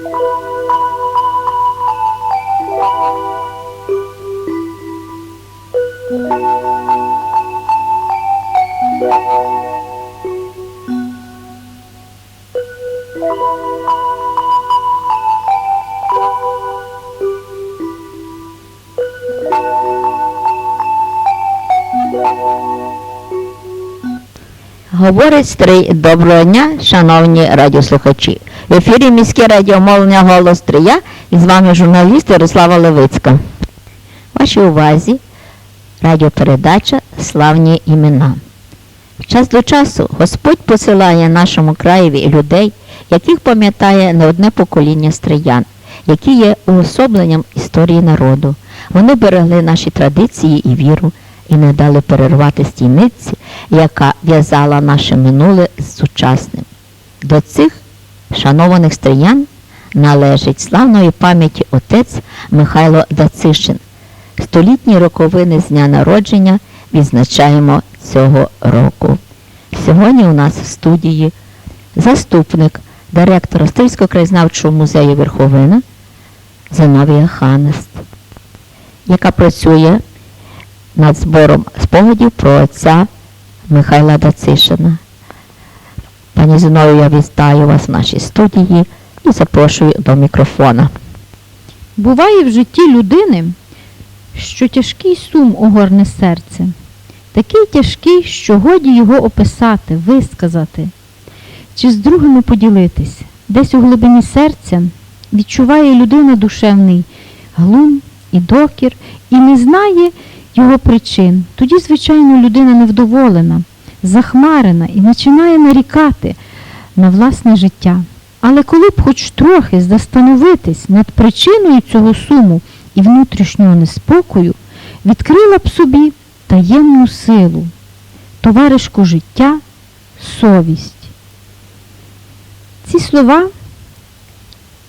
Música Говорить стрий, доброго дня, шановні радіослухачі. В ефірі міське радіомовлення Голос Стрия і з вами журналіст Ярослава Левицька. Вашій увазі радіопередача Славні імена. Час до часу Господь посилає нашому краєві людей, яких пам'ятає не одне покоління стриян, які є уособленням історії народу. Вони берегли наші традиції і віру і не дали перервати стійниці, яка в'язала наше минуле з сучасним. До цих шанованих стриян належить славної пам'яті отець Михайло Дацишин. Столітні роковини з дня народження відзначаємо цього року. Сьогодні у нас в студії заступник директора Стрийського краєзнавчого музею Верховина Зиновія Ханест, яка працює над збором спогадів про отця Михайла Дацишина. Пані Зиновію, я вітаю вас в нашій студії і запрошую до мікрофона. Буває в житті людини, що тяжкий сум огорне серце, такий тяжкий, що годі його описати, висказати, чи з другими поділитись. Десь у глибині серця відчуває людина душевний глум і докір і не знає його причин. Тоді, звичайно, людина невдоволена, захмарена і починає нарікати на власне життя. Але коли б хоч трохи застановитись над причиною цього суму і внутрішнього неспокою, відкрила б собі таємну силу, товаришку життя, совість. Ці слова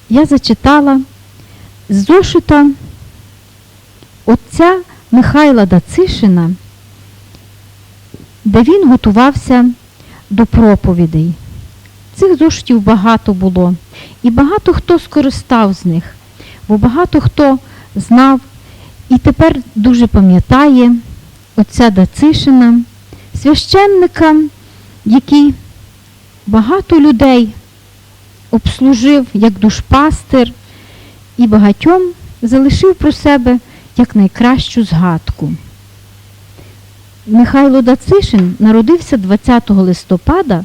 я зачитала з зошита отця Михайла Дацишина, де він готувався до проповідей. Цих зошитів багато було, і багато хто скористав з них, бо багато хто знав і тепер дуже пам'ятає отця Дацишина, священника, який багато людей обслужив як душпастир і багатьом залишив про себе як найкращу згадку. Михайло Дацишин народився 20 листопада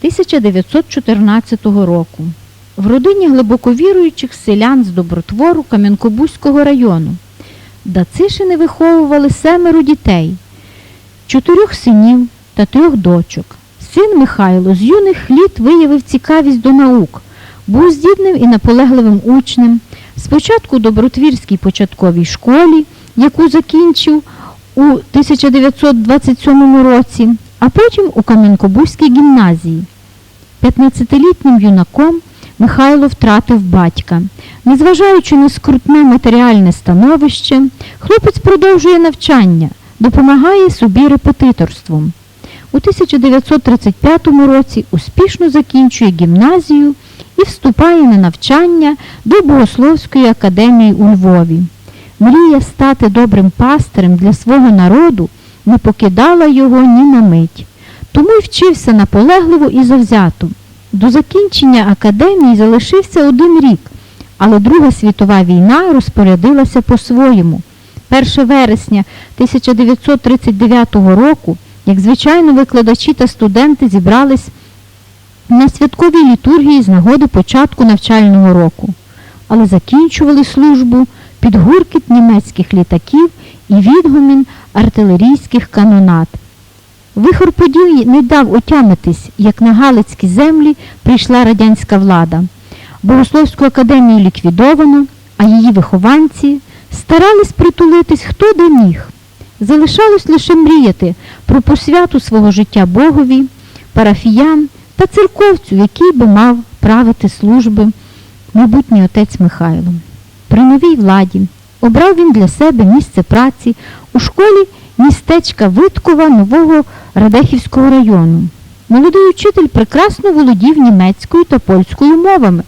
1914 року в родині глибоковіруючих селян з Добротвору Кам'янкобузького району. Дацишини виховували семеро дітей, чотирьох синів та трьох дочок. Син Михайло з юних літ виявив цікавість до наук, був здібним і наполегливим учнем. Спочатку у Добротвірській початковій школі, яку закінчив у 1927 році, а потім у Кам'янкобузькій гімназії. 15-літнім юнаком Михайло втратив батька. Незважаючи на скрутне матеріальне становище, хлопець продовжує навчання, допомагає собі репетиторством. У 1935 році успішно закінчує гімназію і вступає на навчання до Богословської академії у Львові. Мрія стати добрим пастирем для свого народу не покидала його ні на мить. Тому й вчився наполегливо і завзято. До закінчення академії залишився один рік, але Друга світова війна розпорядилася по-своєму. 1 вересня 1939 року, як звичайно, викладачі та студенти зібрались на святковій літургії з нагоди початку навчального року, але закінчували службу під гуркіт німецьких літаків і відгомін артилерійських канонат. Вихор подій не дав отямитись, як на Галицькі землі прийшла радянська влада. Богословську академію ліквідовано, а її вихованці старались притулитись хто де міг. Залишалось лише мріяти про посвяту свого життя Богові, парафіян та церковцю, який би мав правити служби майбутній отець Михайло. При новій владі обрав він для себе місце праці у школі містечка Виткова нового Радехівського району. Молодий учитель прекрасно володів німецькою та польською мовами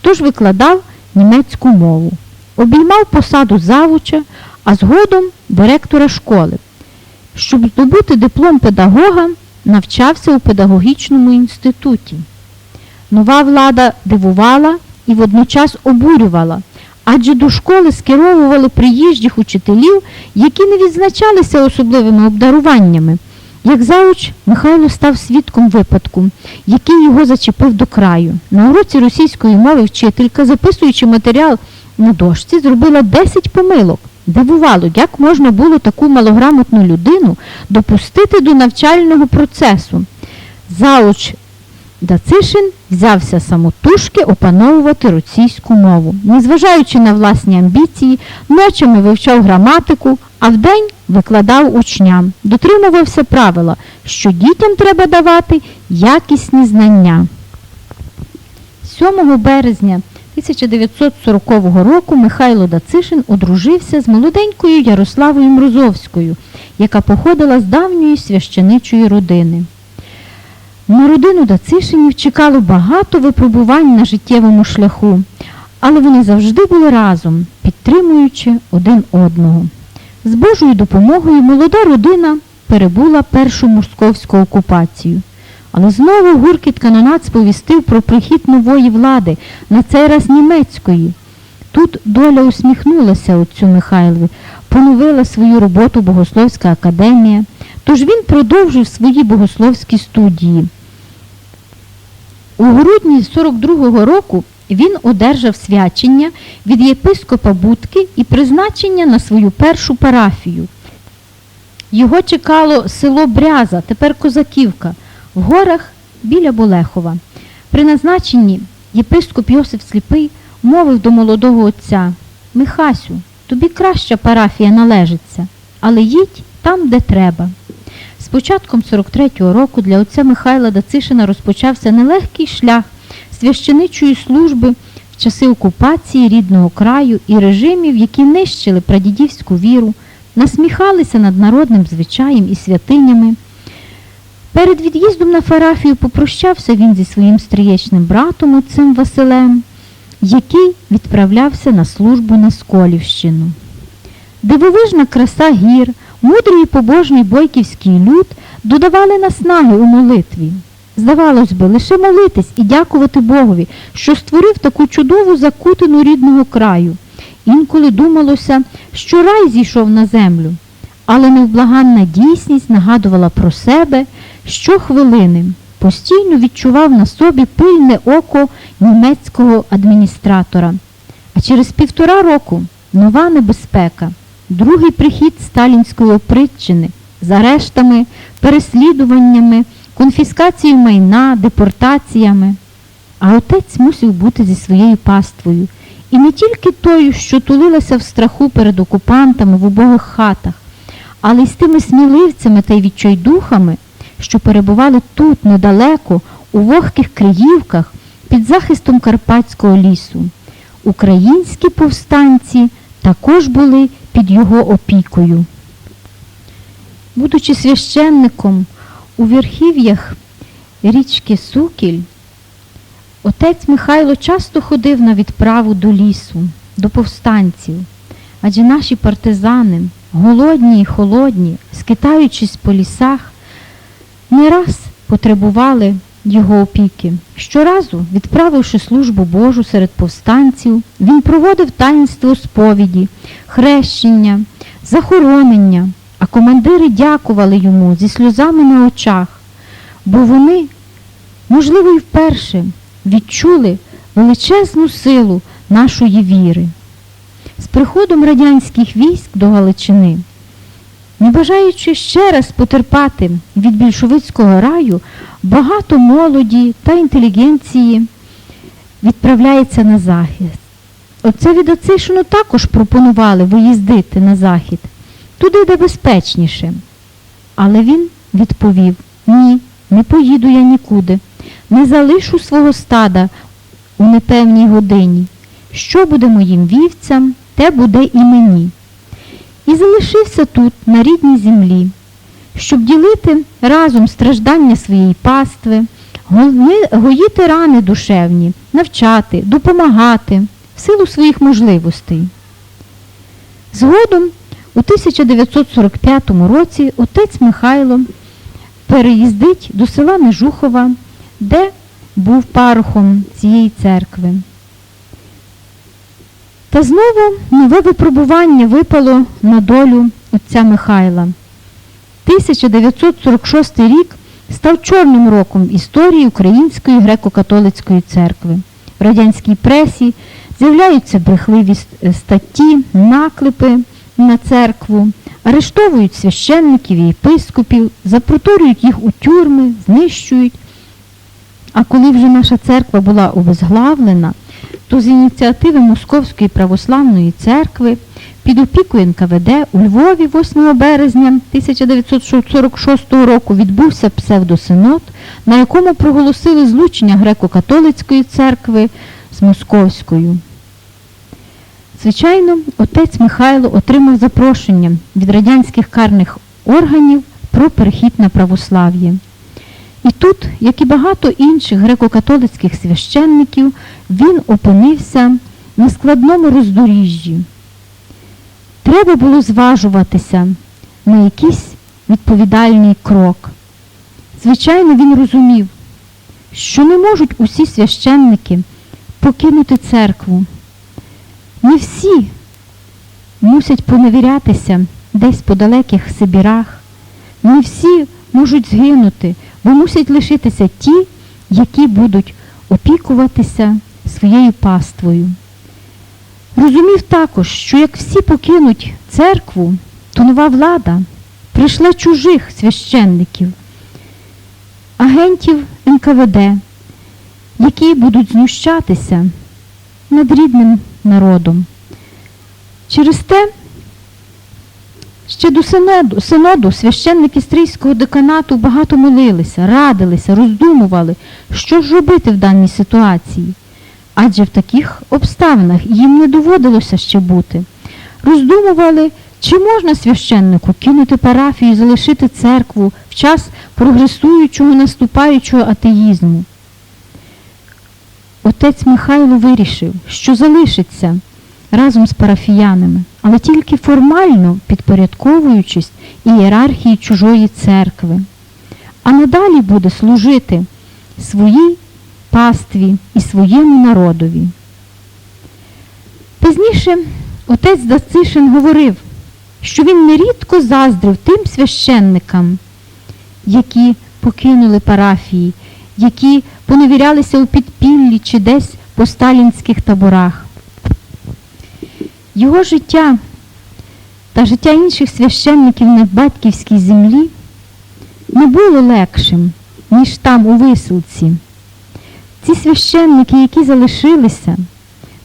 тож викладав німецьку мову. Обіймав посаду завуча, а згодом директора школи. Щоб здобути диплом педагога, навчався у педагогічному інституті. Нова влада дивувала і водночас обурювала, адже до школи скеровували приїжджих учителів, які не відзначалися особливими обдаруваннями. Як зауч, Михайло став свідком випадку, який його зачепив до краю. На уроці російської мови вчителька, записуючи матеріал на дошці, зробила 10 помилок. Дивувало, як можна було таку малограмотну людину допустити до навчального процесу. Зауч Дацишин взявся самотужки опановувати російську мову. Незважаючи на власні амбіції, ночами вивчав граматику, а вдень викладав учням. Дотримувався правила, що дітям треба давати якісні знання. 7 березня 1940 року Михайло Дацишин одружився з молоденькою Ярославою Мрозовською, яка походила з давньої священичої родини. На родину Дацишинів чекало багато випробувань на життєвому шляху, але вони завжди були разом, підтримуючи один одного. З Божою допомогою молода родина перебула першу московську окупацію. Але знову гуркіт канонат сповістив про прихід нової влади, на цей раз німецької. Тут доля усміхнулася отцю Михайлові, поновила свою роботу Богословська академія, тож він продовжив свої богословські студії. У грудні 42-го року він одержав свячення від єпископа Будки і призначення на свою першу парафію. Його чекало село Бряза, тепер Козаківка, в горах біля Болехова. При назначенні єпископ Йосиф Сліпий мовив до молодого отця Михасю, тобі краща парафія належиться, але їдь там, де треба. З початком 43-го року для отця Михайла Дацишина розпочався нелегкий шлях священичої служби в часи окупації рідного краю і режимів, які нищили прадідівську віру, насміхалися над народним звичаєм і святинями. Перед від'їздом на Фарафію попрощався він зі своїм стрієчним братом отцем Василем, який відправлявся на службу на Сколівщину. Дивовижна краса гір, мудрий і побожний бойківський люд додавали наснаги у молитві. Здавалось би, лише молитись і дякувати Богові, що створив таку чудову закутину рідного краю. Інколи думалося, що рай зійшов на землю, але невблаганна дійсність нагадувала про себе щохвилини. Постійно відчував на собі пильне око німецького адміністратора. А через півтора року нова небезпека, другий прихід сталінської опритчини з арештами, переслідуваннями, конфіскацією майна, депортаціями. А отець мусив бути зі своєю паствою. І не тільки тою, що тулилася в страху перед окупантами в убогих хатах, але й з тими сміливцями та й відчайдухами, що перебували тут недалеко, у вогких Криївках, під захистом Карпатського лісу. Українські повстанці також були під його опікою. Будучи священником у верхів'ях річки Сукіль, отець Михайло часто ходив на відправу до лісу, до повстанців, адже наші партизани, голодні і холодні, скитаючись по лісах, не раз потребували його опіки. Щоразу, відправивши службу Божу серед повстанців, він проводив таїнство сповіді, хрещення, захоронення, а командири дякували йому зі сльозами на очах, бо вони, можливо, і вперше відчули величезну силу нашої віри. З приходом радянських військ до Галичини не бажаючи ще раз потерпати від більшовицького раю, багато молоді та інтелігенції відправляється на захід. Оце від Оцишину також пропонували виїздити на захід, туди, де безпечніше. Але він відповів: ні, не поїду я нікуди, не залишу свого стада у непевній годині. Що буде моїм вівцям, те буде і мені і залишився тут, на рідній землі, щоб ділити разом страждання своєї пастви, гоїти рани душевні, навчати, допомагати в силу своїх можливостей. Згодом у 1945 році отець Михайло переїздить до села Межухова, де був парохом цієї церкви. Та знову нове випробування випало на долю отця Михайла. 1946 рік став чорним роком історії Української греко-католицької церкви. В радянській пресі з'являються брехливі статті, наклепи на церкву, арештовують священників і єпископів, запроторюють їх у тюрми, знищують. А коли вже наша церква була обезглавлена, то з ініціативи Московської православної церкви під опікою НКВД у Львові 8 березня 1946 року відбувся псевдосинод, на якому проголосили злучення греко-католицької церкви з московською. Звичайно, отець Михайло отримав запрошення від радянських карних органів про перехід на православ'я. І тут, як і багато інших греко-католицьких священників, він опинився на складному роздоріжжі. Треба було зважуватися на якийсь відповідальний крок. Звичайно, він розумів, що не можуть усі священники покинути церкву. Не всі мусять поневірятися десь по далеких Сибірах, не всі можуть згинути, бо мусять лишитися ті, які будуть опікуватися своєю паствою. Розумів також, що як всі покинуть церкву, то нова влада прийшла чужих священників, агентів НКВД, які будуть знущатися над рідним народом. Через те ще до синоду, синоду священники стрийського деканату багато молилися, радилися, роздумували, що ж робити в даній ситуації. Адже в таких обставинах їм не доводилося ще бути. Роздумували, чи можна священнику кинути парафію і залишити церкву в час прогресуючого наступаючого атеїзму. Отець Михайло вирішив, що залишиться разом з парафіянами, але тільки формально підпорядковуючись ієрархії чужої церкви. А надалі буде служити своїй пастві і своєму народові. Пізніше отець Дацишин говорив, що він нерідко заздрив тим священникам, які покинули парафії, які поневірялися у підпіллі чи десь по сталінських таборах. Його життя та життя інших священників на батьківській землі не було легшим, ніж там у висилці. Ці священники, які залишилися,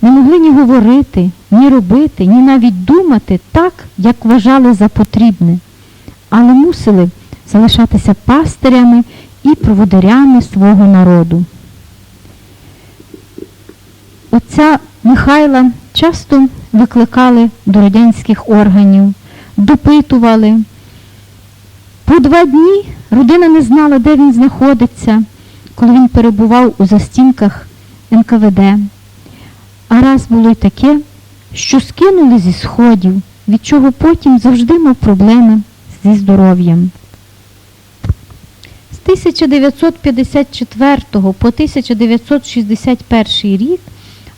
не могли ні говорити, ні робити, ні навіть думати так, як вважали за потрібне, але мусили залишатися пастирями і проводарями свого народу. Отця Михайла часто викликали до радянських органів, допитували. По два дні родина не знала, де він знаходиться, коли він перебував у застінках НКВД. А раз було й таке, що скинули зі сходів, від чого потім завжди мав проблеми зі здоров'ям. З 1954 по 1961 рік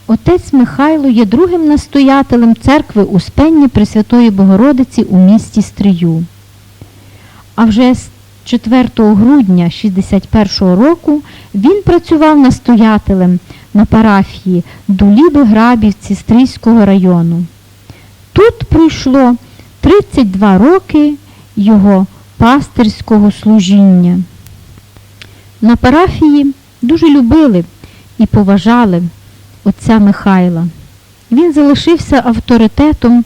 отець Михайло є другим настоятелем церкви Успення Пресвятої Богородиці у місті Стрию. А вже з 4 грудня 61 року він працював настоятелем на парафії Дуліби Грабівці Стрийського району. Тут пройшло 32 роки його пастирського служіння. На парафії дуже любили і поважали отця Михайла. Він залишився авторитетом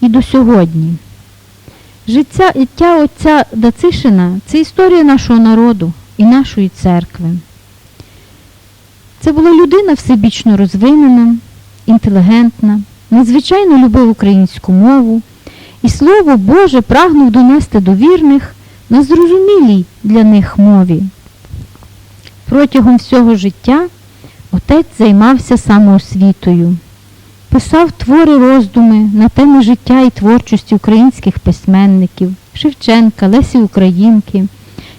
і до сьогодні. Життя життя отця Дацишина це історія нашого народу і нашої церкви. Це була людина всебічно розвинена, інтелігентна, надзвичайно любив українську мову, і Слово Боже прагнув донести до вірних на зрозумілій для них мові. Протягом всього життя отець займався самоосвітою, писав твори роздуми на теми життя і творчості українських письменників Шевченка, Лесі Українки.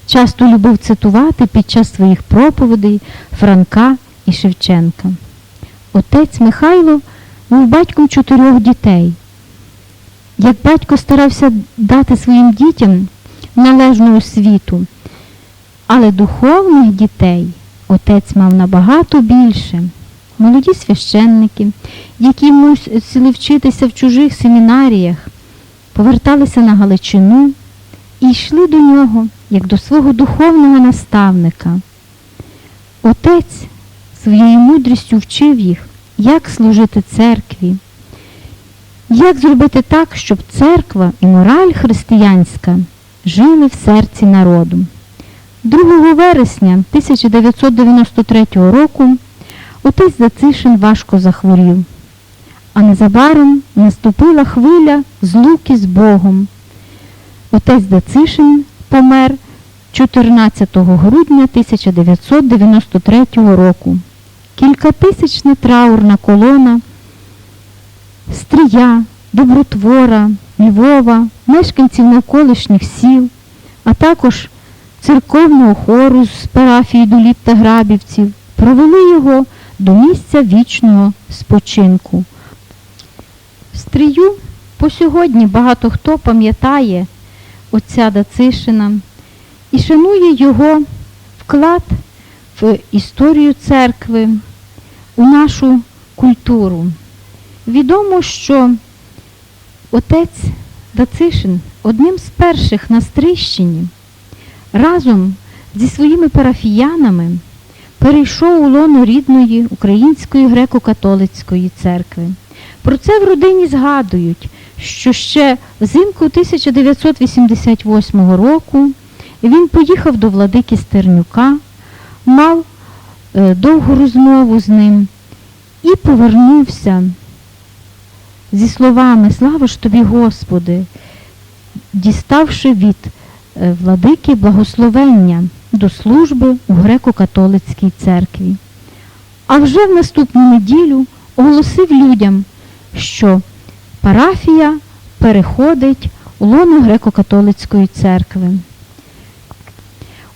Часто любив цитувати під час своїх проповідей Франка і Шевченка. Отець Михайло був батьком чотирьох дітей. Як батько старався дати своїм дітям належну освіту, але духовних дітей отець мав набагато більше. Молоді священники, які мусили вчитися в чужих семінаріях, поверталися на Галичину і йшли до нього як до свого духовного наставника. Отець своєю мудрістю вчив їх, як служити церкві, як зробити так, щоб церква і мораль християнська жили в серці народу. 2 вересня 1993 року отець Зацишин важко захворів, а незабаром наступила хвиля злуки з Богом. Отець Дацишин помер 14 грудня 1993 року. Кількатисячна траурна колона Стрія, Добротвора, Львова, мешканців навколишніх сіл, а також церковного хору з парафії Дуліп та Грабівців провели його до місця вічного спочинку. Стрію по сьогодні багато хто пам'ятає отця Дацишина і шанує його вклад в історію церкви, у нашу культуру. Відомо, що отець Дацишин одним з перших на Стрищині разом зі своїми парафіянами перейшов у лоно рідної Української греко-католицької церкви. Про це в родині згадують, що ще взимку 1988 року він поїхав до владики Стернюка, мав е, довгу розмову з ним і повернувся зі словами Слава ж тобі, Господи, діставши від владики благословення до служби у греко-католицькій церкві. А вже в наступну неділю оголосив людям, що парафія переходить у лоно греко-католицької церкви.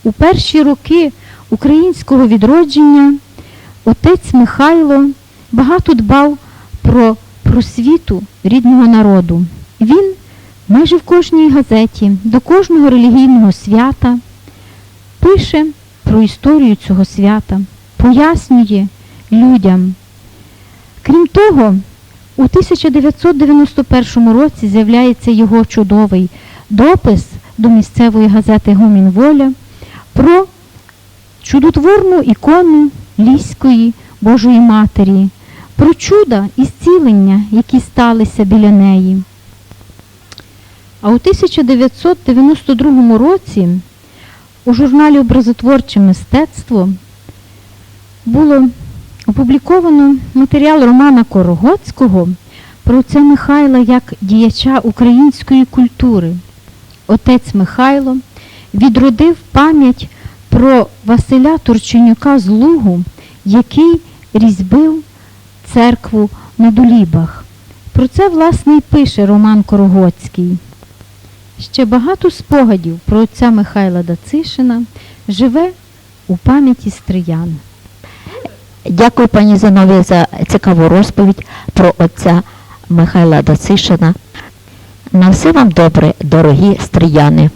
У перші роки українського відродження отець Михайло багато дбав про просвіту рідного народу. Він майже в кожній газеті, до кожного релігійного свята пише про історію цього свята, пояснює людям. Крім того, у 1991 році з'являється його чудовий допис до місцевої газети Гомін Воля про чудотворну ікону Ліської Божої Матері, про чуда і зцілення, які сталися біля неї. А у 1992 році у журналі Образотворче мистецтво було опубліковано матеріал Романа Корогоцького про отця Михайла як діяча української культури. Отець Михайло відродив пам'ять про Василя Турченюка з Лугу, який різьбив церкву на Дулібах. Про це, власне, і пише Роман Корогоцький. Ще багато спогадів про отця Михайла Дацишина живе у пам'яті стриян. Дякую пані Зинові за цікаву розповідь про отця Михайла Дацишина. На все вам добре, дорогі стріяни.